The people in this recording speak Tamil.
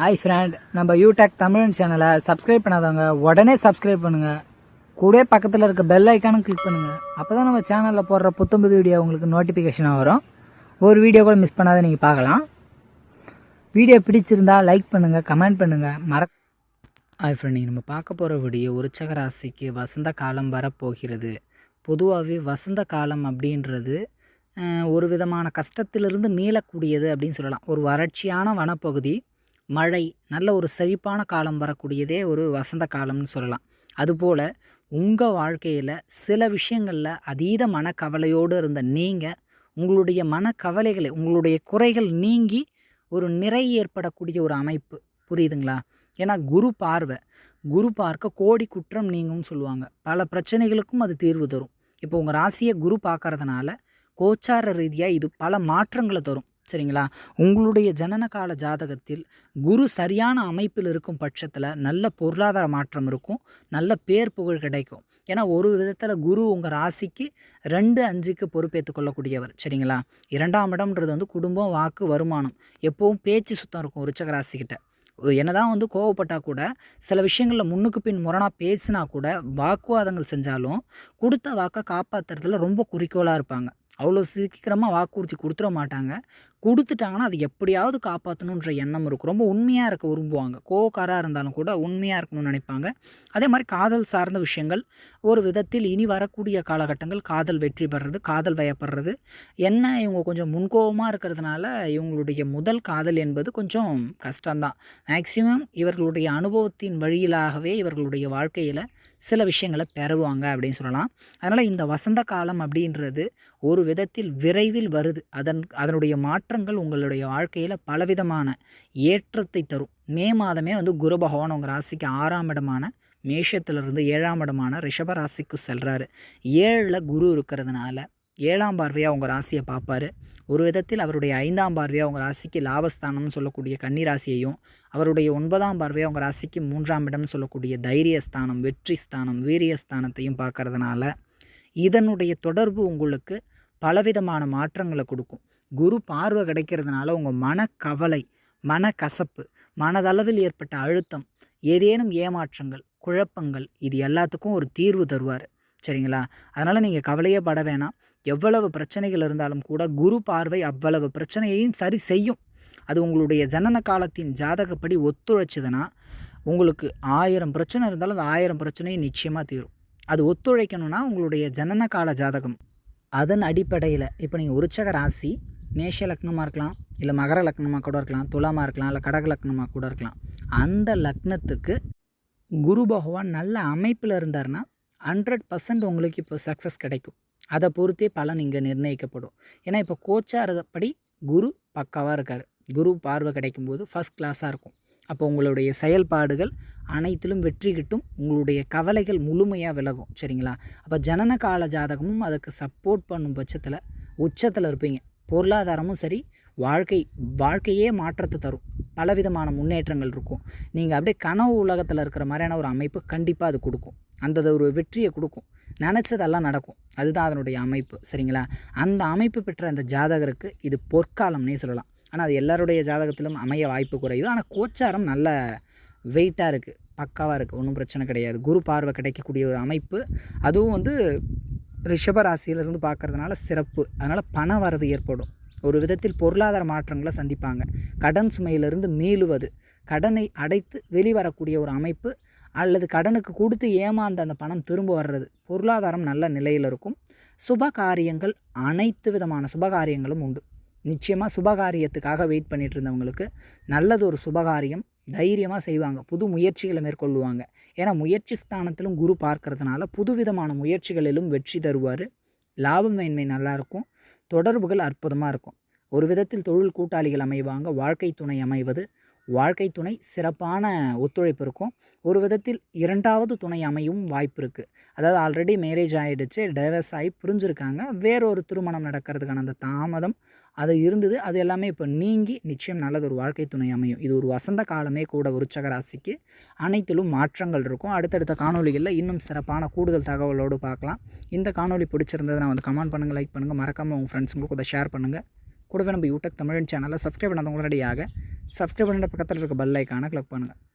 ஹாய் ஃப்ரெண்ட் நம்ம யூடெக் தமிழன் சேனலை சப்ஸ்கிரைப் பண்ணாதவங்க உடனே சப்ஸ்கிரைப் பண்ணுங்க. கூட பக்கத்தில் இருக்க பெல் ஐக்கானும் கிளிக் பண்ணுங்க. அப்பதான் நம்ம சேனலில் போடுற புத்தம்புது வீடியோ உங்களுக்கு நோட்டிஃபிகேஷனாக வரும். ஒரு வீடியோ கூட மிஸ் பண்ணாத நீங்கள் பார்க்கலாம். வீடியோ பிடிச்சிருந்தா லைக் பண்ணுங்க கமெண்ட் பண்ணுங்க. மற ஹாய் ஃப்ரெண்ட் நீங்கள் நம்ம பார்க்க போகிற வீடியோ உற்சக ராசிக்கு வசந்த காலம் வரப்போகிறது. பொதுவாகவே வசந்த காலம் அப்படின்றது ஒரு விதமான கஷ்டத்திலிருந்து மீளக்கூடியது அப்படின்னு சொல்லலாம். ஒரு வறட்சியான வனப்பகுதி. மழை நல்ல ஒரு செழிப்பான காலம் வரக்கூடியதே ஒரு வசந்த காலம்னு சொல்லலாம். அதுபோல் உங்கள் வாழ்க்கையில் சில விஷயங்களில் அதீத மனக்கவலையோடு இருந்த நீங்கள் உங்களுடைய மனக்கவலைகளை உங்களுடைய குறைகள் நீங்கி ஒரு நிறை ஏற்படக்கூடிய ஒரு அமைப்பு. புரியுதுங்களா? ஏன்னா குரு பார்வை. குரு பார்க்க கோடி குற்றம் நீங்கும்னு சொல்லுவாங்க. பல பிரச்சனைகளுக்கும் அது தீர்வு தரும். இப்போ உங்கள் ராசியை குரு பார்க்கறதுனால கோச்சார ரீதியாக இது பல மாற்றங்களை தரும். சரிங்களா? உங்களுடைய ஜனன கால ஜாதகத்தில் குரு சரியான அமைப்பில் இருக்கும் பட்சத்தில் நல்ல பொருளாதார மாற்றம் இருக்கும் நல்ல பேர் புகழ் கிடைக்கும். ஏன்னா ஒரு விதத்தில் குரு உங்கள் ராசிக்கு ரெண்டு அஞ்சுக்கு பொறுப்பேற்றுக் கொள்ளக்கூடியவர் சரிங்களா? இரண்டாம் இடம்ன்றது வந்து குடும்பம் வாக்கு வருமானம். எப்போவும் பேச்சு சுத்தம் இருக்கும் ருச்சக ராசிக்கிட்ட. என்னதான் வந்து கோவப்பட்டால் கூட சில விஷயங்களில் முன்னுக்கு பின் முரணாக பேசினா கூட வாக்குவாதங்கள் செஞ்சாலும் கொடுத்த வாக்கை காப்பாற்றுறதுல ரொம்ப குறிக்கோளாக இருப்பாங்க. அவ்வளோ சீக்கிரமாக வாக்குறுதி கொடுத்துட மாட்டாங்க. கொடுத்துட்டாங்கன்னா அது எப்படியாவது காப்பாற்றணுன்ற எண்ணம் இருக்கும். ரொம்ப உண்மையாக இருக்க விரும்புவாங்க. கோவக்காராக இருந்தாலும் கூட உண்மையாக இருக்கணும்னு நினைப்பாங்க. அதே மாதிரி காதல் சார்ந்த விஷயங்கள் ஒரு விதத்தில் இனி வரக்கூடிய காலகட்டங்கள் காதல் வெற்றி பெறுறது காதல் வயப்படுறது என்ன இவங்க கொஞ்சம் முன்கோபமாக இருக்கிறதுனால இவங்களுடைய முதல் காதல் என்பது கொஞ்சம் கஷ்டம்தான். மேக்சிமம் இவர்களுடைய அனுபவத்தின் வழியிலாகவே இவர்களுடைய வாழ்க்கையில் சில விஷயங்களை பெறுவாங்க அப்படின்னு சொல்லலாம். அதனால் இந்த வசந்த காலம் அப்படின்றது ஒரு விதத்தில் விரைவில் வருது. அதன் அதனுடைய மாற்று மாற்றங்கள் உங்களுடைய வாழ்க்கையில் பலவிதமான ஏற்றத்தை தரும். மே மாதமே வந்து குரு பகவான் உங்கள் ராசிக்கு ஆறாம் இடமான மேஷத்திலிருந்து ஏழாம் இடமான ரிஷப ராசிக்கு செல்கிறாரு ஏழில் குரு இருக்கிறதுனால ஏழாம் பார்வையாக உங்கள் ராசியை பார்ப்பாரு. ஒரு விதத்தில் அவருடைய ஐந்தாம் பார்வையாக உங்கள் ராசிக்கு லாபஸ்தானம்னு சொல்லக்கூடிய கன்னிராசியையும் அவருடைய ஒன்பதாம் பார்வையாக உங்கள் ராசிக்கு மூன்றாம் இடம்னு சொல்லக்கூடிய தைரியஸ்தானம் வெற்றி ஸ்தானம் வீரியஸ்தானத்தையும் பார்க்கறதுனால இதனுடைய தொடர்பு உங்களுக்கு பலவிதமான மாற்றங்களை கொடுக்கும். குரு பார்வை கிடைக்கிறதுனால உங்கள் மனக்கவலை மனக்கசப்பு மனதளவில் ஏற்பட்ட அழுத்தம் ஏதேனும் ஏமாற்றங்கள் குழப்பங்கள் இது எல்லாத்துக்கும் ஒரு தீர்வு தருவார். சரிங்களா? அதனால் நீங்கள் கவலையே பட வேணாம். எவ்வளவு பிரச்சனைகள் இருந்தாலும் கூட குரு பார்வை அவ்வளவு பிரச்சனையையும் சரி செய்யும். அது உங்களுடைய ஜனன காலத்தின் ஜாதகப்படி ஒத்துழைச்சதுன்னா உங்களுக்கு ஆயிரம் பிரச்சனை இருந்தாலும் அந்த ஆயிரம் பிரச்சனையும் நிச்சயமாக தீரும். அது ஒத்துழைக்கணும்னா உங்களுடைய ஜனன கால ஜாதகம். அதன் அடிப்படையில் இப்போ நீங்கள் உற்சக ராசி மேஷ லக்னமாக இருக்கலாம் இல்லை மகர லக்னமாக கூட இருக்கலாம் துலாமாக இருக்கலாம் இல்லை கடக லக்னமாக கூட இருக்கலாம். அந்த லக்னத்துக்கு குரு பகவான் நல்ல அமைப்பில் இருந்தார்னா ஹண்ட்ரட் பர்சன்ட் உங்களுக்கு இப்போ சக்ஸஸ் கிடைக்கும். அதை பொறுத்தே பலன் இங்கே நிர்ணயிக்கப்படும். ஏன்னா இப்போ கோச்சாரப்படி குரு பக்காவாக இருக்கார். குரு பார்வை கிடைக்கும்போது ஃபஸ்ட் கிளாஸாக இருக்கும். அப்போ உங்களுடைய செயல்பாடுகள் அனைத்திலும் வெற்றி கிட்டும் உங்களுடைய கவலைகள் முழுமையாக விலகும். சரிங்களா? அப்போ ஜனன கால ஜாதகமும் அதுக்கு சப்போர்ட் பண்ணும் பட்சத்தில் உச்சத்தில் இருப்பீங்க. பொருளாதாரமும் சரி வாழ்க்கை வாழ்க்கையே மாற்றத்தை தரும். பலவிதமான முன்னேற்றங்கள் இருக்கும். நீங்கள் அப்படியே கனவு உலகத்தில் இருக்கிற மாதிரியான ஒரு அமைப்பு கண்டிப்பாக அது கொடுக்கும். அந்த ஒரு வெற்றியை கொடுக்கும். நினச்சதெல்லாம் நடக்கும். அதுதான் அதனுடைய அமைப்பு. சரிங்களா? அந்த அமைப்பு பெற்ற அந்த ஜாதகருக்கு இது பொற்காலம்னே சொல்லலாம். ஆனால் அது எல்லாருடைய ஜாதகத்திலும் அமைய வாய்ப்பு குறைவு. ஆனால் கோச்சாரம் நல்ல வெயிட்டாக இருக்குது பக்காவாக இருக்குது ஒன்றும் பிரச்சனை கிடையாது. குரு பார்வை கிடைக்கக்கூடிய ஒரு அமைப்பு. அதுவும் வந்து ரிஷப ராசியிலிருந்து பார்க்கறதுனால சிறப்பு. அதனால் பண வரவு ஏற்படும். ஒரு விதத்தில் பொருளாதார மாற்றங்களை சந்திப்பாங்க. கடன் சுமையிலிருந்து மீளுவது. கடனை அடைத்து வெளிவரக்கூடிய ஒரு அமைப்பு அல்லது கடனுக்கு கொடுத்து ஏமாந்த அந்த பணம் திரும்ப வர்றது. பொருளாதாரம் நல்ல நிலையில் இருக்கும். சுப காரியங்கள் அனைத்து விதமான சுபகாரியங்களும் உண்டு. நிச்சயமாக சுபகாரியத்துக்காக வெயிட் பண்ணிகிட்டு இருந்தவங்களுக்கு நல்லது ஒரு சுபகாரியம் தைரியமாக செய்வாங்க. புது முயற்சிகளை மேற்கொள்ளுவாங்க. ஏன்னா முயற்சி ஸ்தானத்திலும் குரு பார்க்கறதுனால புதுவிதமான முயற்சிகளிலும் வெற்றி தருவார். லாபமேன்மை நல்லாயிருக்கும் தொடர்புகள் அற்புதமாக இருக்கும். ஒரு விதத்தில் தொழில் கூட்டாளிகள் அமைவாங்க. வாழ்க்கை துணை அமைவது. வாழ்க்கை துணை சிறப்பான ஒத்துழைப்பு இருக்கும். ஒரு விதத்தில் இரண்டாவது துணை அமையும் வாய்ப்பு இருக்குது அதாவது ஆல்ரெடி மேரேஜ் ஆகிடுச்சு டைவர்ஸ் ஆகி புரிஞ்சிருக்காங்க. வேறொரு திருமணம் நடக்கிறதுக்கான அந்த தாமதம் அது இருந்தது. அது எல்லாமே இப்போ நீங்கி நிச்சயம் நல்லது ஒரு வாழ்க்கை துணை அமையும். இது ஒரு வசந்த காலமே கூட விருச்சக ராசிக்கு அனைத்திலும் மாற்றங்கள் இருக்கும். அடுத்தடுத்த காணொலிகளில் இன்னும் சிறப்பான கூடுதல் தகவலோடு பார்க்கலாம். இந்த காணொலி பிடிச்சிருந்தது நான் வந்து கமெண்ட் பண்ணுங்கள் லைக் பண்ணுங்கள் மறக்காமல் உங்கள் ஃப்ரெண்ட்ஸுங்களுக்கு அதை ஷேர் பண்ணுங்கள் கூடவே நம்ம யூடியூப் தமிழ் சேனலை சப்ஸ்கிரைப் பண்ணாதவங்க ரெடியாக சப்ஸ்கிரைப் பண்ணுற பக்கத்தில் இருக்க பெல் ஐக்கானை கிளிக் பண்ணுங்கள்